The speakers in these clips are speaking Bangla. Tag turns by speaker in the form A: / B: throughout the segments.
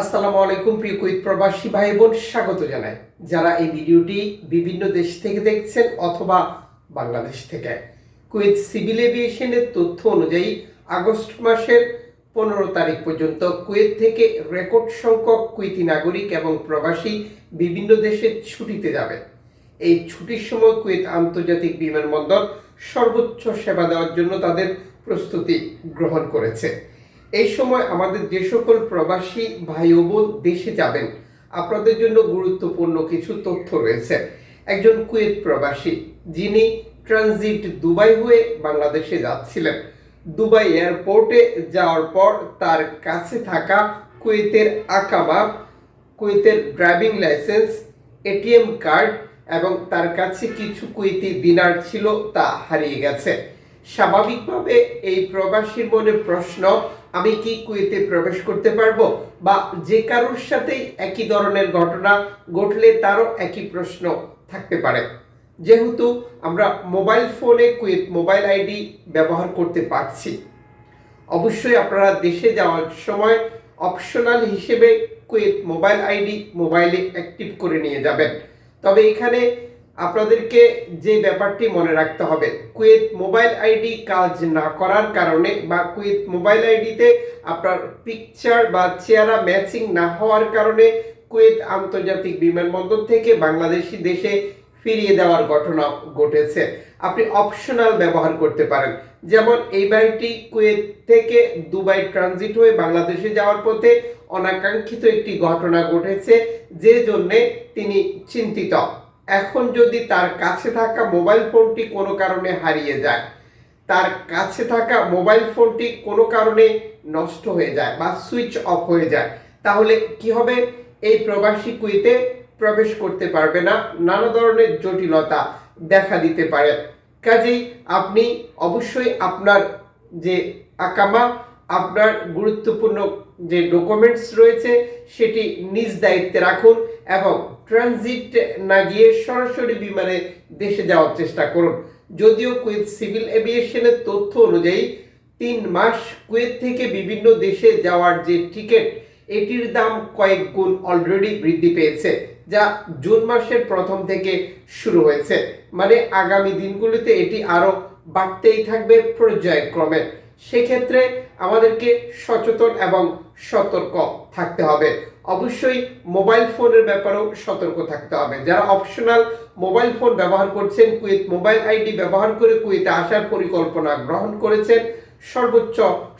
A: আসসালামু আলাইকুম, প্রিয় কুইত প্রবাসী ভাই বোন স্বাগত জানাই। যারা এই ভিডিওটি বিভিন্ন দেশ থেকে দেখছেন অথবা বাংলাদেশ থেকে, কুয়েত সিভিল এভিয়েশনের তথ্য অনুযায়ী আগস্ট মাসের পনেরো তারিখ পর্যন্ত কুয়েত থেকে রেকর্ড সংখ্যক কুয়েতি নাগরিক এবং প্রবাসী বিভিন্ন দেশে ছুটিতে যাবে। এই ছুটির সময় কুয়েত আন্তর্জাতিক বিমানবন্দর সর্বোচ্চ সেবা দেওয়ার জন্য তাদের প্রস্তুতি গ্রহণ করেছে। এই সময় আমাদের যে সকল প্রবাসী ভাই বোন দেশে যাবেন, আপনাদের জন্য গুরুত্বপূর্ণ কিছু তথ্য রয়েছে। একজন কুয়েত প্রবাসী, যিনি ট্রানজিট দুবাই হয়ে বাংলাদেশে যাচ্ছিলেন। দুবাই এয়ারপোর্টে যাওয়ার পর তার কাছে থাকা কুয়েতের আকামা, কুয়েতের ড্রাইভিং লাইসেন্স, এটিএম কার্ড এবং তার কাছে কিছু কুয়েতি দিনার ছিল তা হারিয়ে গেছে। স্বাভাবিকভাবে এই প্রবাসীর মনে প্রশ্ন আমি কি কুয়েতে প্রবেশ করতে পারব? বা যে কারোর সাথেই একই ধরনের ঘটনা ঘটলে তারও একই প্রশ্ন থাকতে পারে। যেহেতু আমরা মোবাইল ফোনে কুয়েত মোবাইল আইডি ব্যবহার করতে পারছি। অবশ্যই আপনারা দেশে যাওয়ার সময় অপশনাল হিসেবে কুয়েত মোবাইল আইডি মোবাইলে অ্যাক্টিভ করে নিয়ে যাবেন। তবে এখানে আপনাদেরকে যে ব্যাপারটি মনে রাখতে হবে, কুয়েত মোবাইল আইডি কাজ না করার কারণে বা কুয়েত মোবাইল আইডিতে আপনার পিকচার বা চেহারা ম্যাচিং না হওয়ার কারণে কুয়েত আন্তর্জাতিক বিমানবন্দর থেকে বাংলাদেশি দেশে ফিরিয়ে দেওয়ার ঘটনা ঘটেছে। আপনি অপশনাল ব্যবহার করতে পারেন। যেমন, এই বাড়িটি কুয়েত থেকে দুবাই ট্রানজিট হয়ে বাংলাদেশে যাওয়ার পথে অনাকাঙ্ক্ষিত একটি ঘটনা ঘটেছে, যে জন্যে তিনি চিন্তিত। এখন যদি তার কাছে থাকা মোবাইল ফোনটি কোনো কারণে হারিয়ে যায়, তার কাছে থাকা মোবাইল ফোনটি কোনো কারণে নষ্ট হয়ে যায় বা সুইচ অফ হয়ে যায়, তাহলে কি হবে? এই প্রবাসী কুইতে প্রবেশ করতে পারবে না। নানা ধরনের জটিলতা দেখা দিতে পারে। কাজেই আপনি অবশ্যই আপনার যে আকামা আপনার গুরুত্বপূর্ণ যে ডকুমেন্টস রয়েছে, সেটি নিজ দায়িত্বে রাখুন এবং ট্রানজিট না গিয়ে সরাসরি বিমানে দেশে যাওয়ার চেষ্টা করুন। যদিও কুয়েত সিভিল এভিয়েশনের তথ্য অনুযায়ী তিন মাস কুয়েত থেকে বিভিন্ন দেশে যাওয়ার যে টিকিট এটির দাম কয়েক গুণ অলরেডি বৃদ্ধি পেয়েছে, যা জুন মাসের প্রথম থেকে শুরু হয়েছে। মানে আগামী দিনগুলিতে এটি আরও বাড়তেই থাকবে পর্যায়ক্রমে। সেক্ষেত্রে আমাদেরকে সচেতন এবং সতর্ক থাকতে হবে। অবশ্যই মোবাইল ফোনের ব্যাপারেও সতর্ক থাকতে হবে। যারা অপশনাল মোবাইল ফোন ব্যবহার করছেন কুয়েত মোবাইল আইডি ব্যবহার করে কুয়েতে আসার পরিকল্পনা গ্রহণ করেছেন, সর্বোচ্চ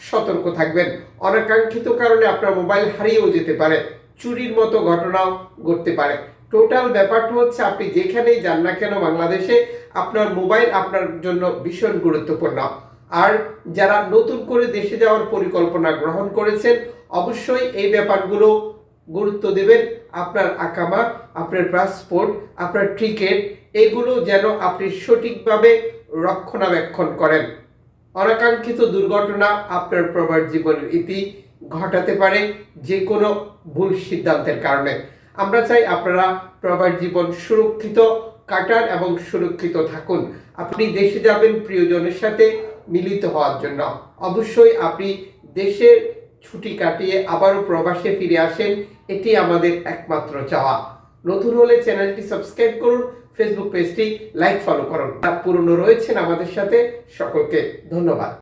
A: সতর্ক থাকবেন। অনাকাঙ্ক্ষিত কারণে আপনার মোবাইল হারিয়েও যেতে পারে। চুরির মতো ঘটনাও ঘটতে পারে। টোটাল ব্যাপারটা হচ্ছে, আপনি যেখানেই যান না কেন বাংলাদেশে, আপনার মোবাইল আপনার জন্য ভীষণ গুরুত্বপূর্ণ। আর যারা নতুন করে দেশে যাওয়ার পরিকল্পনা গ্রহণ করেছেন, অবশ্যই এই ব্যাপারগুলো গুরুত্ব দেবেন। আপনার আকামা, আপনার পাসপোর্ট আপনার টিকিট এগুলো যেন আপনি সঠিকভাবে রক্ষণাবেক্ষণ করেন। অনাকাঙ্ক্ষিত দুর্ঘটনা আপনার প্রবার জীবনের ইতি ঘটাতে পারে যে কোনো ভুল সিদ্ধান্তের কারণে। আমরা চাই আপনারা প্রবার জীবন সুরক্ষিত কাটান এবং সুরক্ষিত থাকুন। আপনি দেশে যাবেন, প্রিয়জনের সাথে মিলিত হওয়ার জন্য। অবশ্যই আপনি দেশের ছুটি কাটিয়ে আবারও প্রবাসে ফিরে আসেন, এটি আমাদের একমাত্র চাওয়া। নতুন হলে চ্যানেলটি সাবস্ক্রাইব করুন, ফেসবুক পেজটি লাইক ফলো করুন। পুরনো রয়েছেন আমাদের সাথে সকলকে ধন্যবাদ।